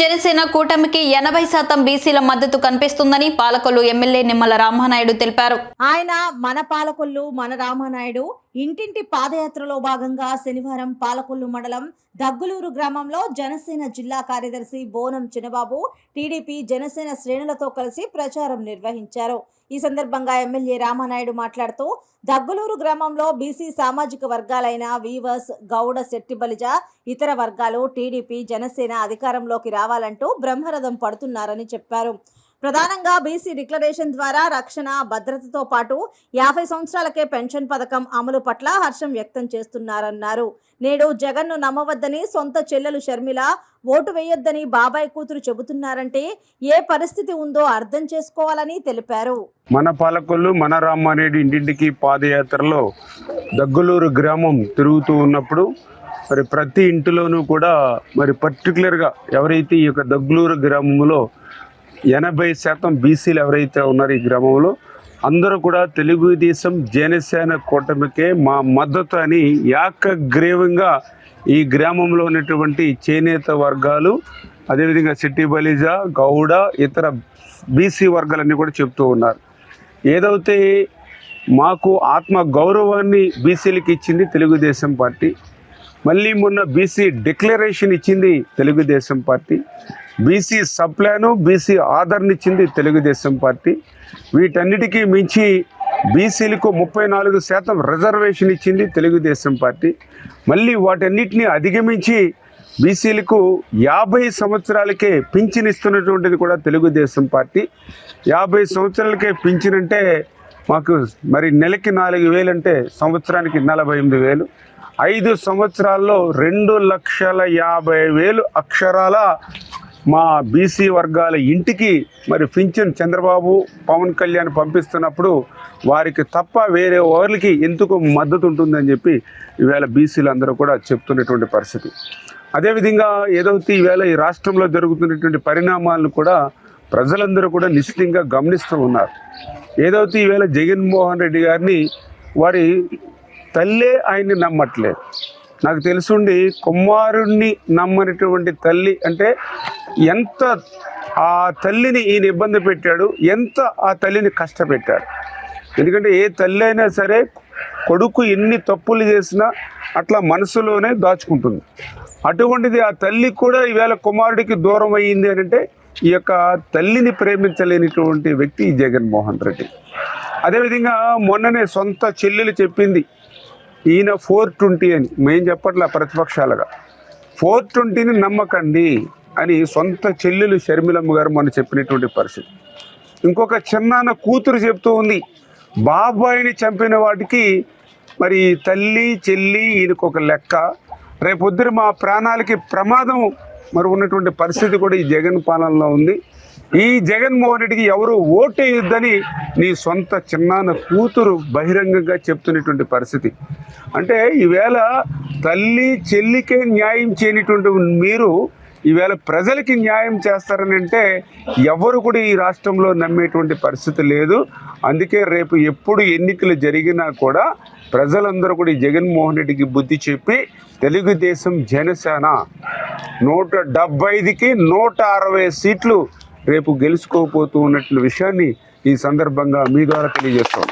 జనసేన కూటమికి ఎనభై శాతం బీసీల మద్దతు కనిపిస్తుందని పాలకొల్లు ఎమ్మెల్యే నిమ్మల రామానాయుడు తెలిపారు. ఆయన మన పాలకొల్లు మన రామానాయుడు ఇంటింటి పాదయాత్రలో భాగంగా శనివారం పాలకొల్లు మండలం దగ్గులూరు గ్రామంలో జనసేన జిల్లా కార్యదర్శి బోనం చినబాబు టీడీపీ జనసేన శ్రేణులతో కలిసి ప్రచారం నిర్వహించారు. ఈ సందర్భంగా ఎమ్మెల్యే రామానాయుడు మాట్లాడుతూ దగ్గులూరు గ్రామంలో బీసీ సామాజిక వర్గాలైన వీవర్స్ గౌడ శెట్టిబలిజ ఇతర వర్గాలు టీడీపీ జనసేన అధికారంలోకి రావాలంటూ బ్రహ్మరథం పడుతున్నారని చెప్పారు. ప్రధానంగా బీసీ డిక్లరేషన్ ద్వారా రక్షణ భద్రతతో పాటు యాభై సంవత్సరాలకే పెన్షన్ పథకం అమలు పట్ల హర్షం వ్యక్తం చేస్తున్నారన్నారు. నేడు జగన్ను నమ్మవద్దని సొంత చెల్లెలు షర్మిల ఓటు వేయొద్దని బాబాయ్ కూతురు చెబుతున్నారంటే ఏ పరిస్థితి ఉందో అర్థం చేసుకోవాలని తెలిపారు. మన పాలకొల్లు మన రామారెడ్డి ఇంటింటికి పాదయాత్రలో దగ్గులూరు గ్రామం తిరుగుతూ ఉన్నప్పుడు మరి ప్రతి ఇంటిలోనూ కూడా మరి పర్టికులర్గా ఎవరైతే ఈ యొక్క దగ్గులూరు గ్రామంలో ఎనభై శాతం బీసీలు ఎవరైతే ఉన్నారో ఈ గ్రామంలో అందరూ కూడా తెలుగుదేశం జనసేన కూటమికే మా మద్దతు అని ఏకగ్రీవంగా ఈ గ్రామంలో ఉన్నటువంటి చేనేత వర్గాలు అదేవిధంగా సిట్టి బలిజ గౌడ ఇతర బీసీ వర్గాలన్నీ కూడా చెప్తూ ఉన్నారు. ఏదైతే మాకు ఆత్మ గౌరవాన్ని బీసీలకు ఇచ్చింది తెలుగుదేశం పార్టీ మళ్ళీ మొన్న బీసీ డిక్లరేషన్ ఇచ్చింది Telugu Desam party BC sub plan BC ఆదరణ ఇచ్చింది తెలుగుదేశం పార్టీ. వీటన్నిటికీ మించి బీసీలకు ముప్పై నాలుగు శాతం రిజర్వేషన్ ఇచ్చింది తెలుగుదేశం పార్టీ. మళ్ళీ వాటన్నిటిని అధిగమించి బీసీలకు యాభై సంవత్సరాలకే పింఛన్ ఇస్తున్నటువంటిది కూడా తెలుగుదేశం పార్టీ. యాభై సంవత్సరాలకే పింఛన్ అంటే మాకు మరి నెలకి నాలుగు వేలు అంటే సంవత్సరానికి నలభై ఎనిమిది వేలు. ఐదు సంవత్సరాల్లో రెండు లక్షల యాభై వేలు అక్షరాల మా బీసీ వర్గాల ఇంటికి మరి పింఛన్ చంద్రబాబు పవన్ కళ్యాణ్ పంపిస్తున్నప్పుడు వారికి తప్ప వేరే వాళ్ళకి ఎందుకు మద్దతు ఉంటుందని చెప్పి ఈవేళ బీసీలు అందరూ కూడా చెప్తున్నటువంటి పరిస్థితి. అదేవిధంగా ఏదైతే ఈవేళ ఈ రాష్ట్రంలో జరుగుతున్నటువంటి పరిణామాలను కూడా ప్రజలందరూ కూడా నిశ్చితంగా గమనిస్తూ ఉన్నారు. ఏదైతే ఈవేళ జగన్మోహన్ రెడ్డి గారిని వారి తల్లే ఆయన్ని నమ్మట్లేదు. నాకు తెలుసుండి కుమారుణ్ణి నమ్మనటువంటి తల్లి అంటే ఎంత ఆ తల్లిని ఈయన ఇబ్బంది పెట్టాడు ఎంత ఆ తల్లిని కష్టపెట్టాడు. ఎందుకంటే ఏ తల్లి అయినా సరే కొడుకు ఎన్ని తప్పులు చేసినా అట్లా మనసులోనే దాచుకుంటుంది. అటువంటిది ఆ తల్లి కూడా ఈవేళ కుమారుడికి దూరం అయ్యింది అని అంటే ఈ యొక్క తల్లిని ప్రేమించలేనిటువంటి వ్యక్తి జగన్మోహన్ రెడ్డి. అదేవిధంగా మొన్ననే సొంత చెల్లెలు చెప్పింది ఈయన ఫోర్ ట్వంటీ అని. మేం చెప్పట్లే ప్రతిపక్షాలుగా. ఫోర్ ట్వంటీని నమ్మకండి. అని సొంత చెల్లెలు షర్మిలమ్మ గారు మొన్న చెప్పినటువంటి పరిస్థితి. ఇంకొక చిన్నాన్న కూతురు చెప్తూ ఉంది బాబాయిని చంపిన వాటికి మరి తల్లి చెల్లి ఈయనకు ఒక లెక్క. రేపొద్దున మా ప్రాణాలకి ప్రమాదం మరి ఉన్నటువంటి పరిస్థితి కూడా ఈ జగన్ పాలనలో ఉంది. ఈ జగన్మోహన్ రెడ్డికి ఎవరు ఓటేయొద్దని నీ సొంత చిన్నాన్న కూతురు బహిరంగంగా చెప్తున్నటువంటి పరిస్థితి. అంటే ఈవేళ తల్లి చెల్లికే న్యాయం చేయనటువంటి మీరు ఈవేళ ప్రజలకి న్యాయం చేస్తారని అంటే ఎవరు కూడా ఈ రాష్ట్రంలో నమ్మేటువంటి పరిస్థితి లేదు. అందుకే రేపు ఎప్పుడు ఎన్నికలు జరిగినా కూడా ప్రజలందరూ కూడా జగన్మోహన్ రెడ్డికి బుద్ధి చెప్పి తెలుగుదేశం జనసేన నూట డెబ్బై ఐదుకి నూట అరవై సీట్లు రేపు గెలుచుకోపోతూ ఉన్నట్లు విషయాన్ని ఈ సందర్భంగా మీ ద్వారా తెలియజేస్తాం.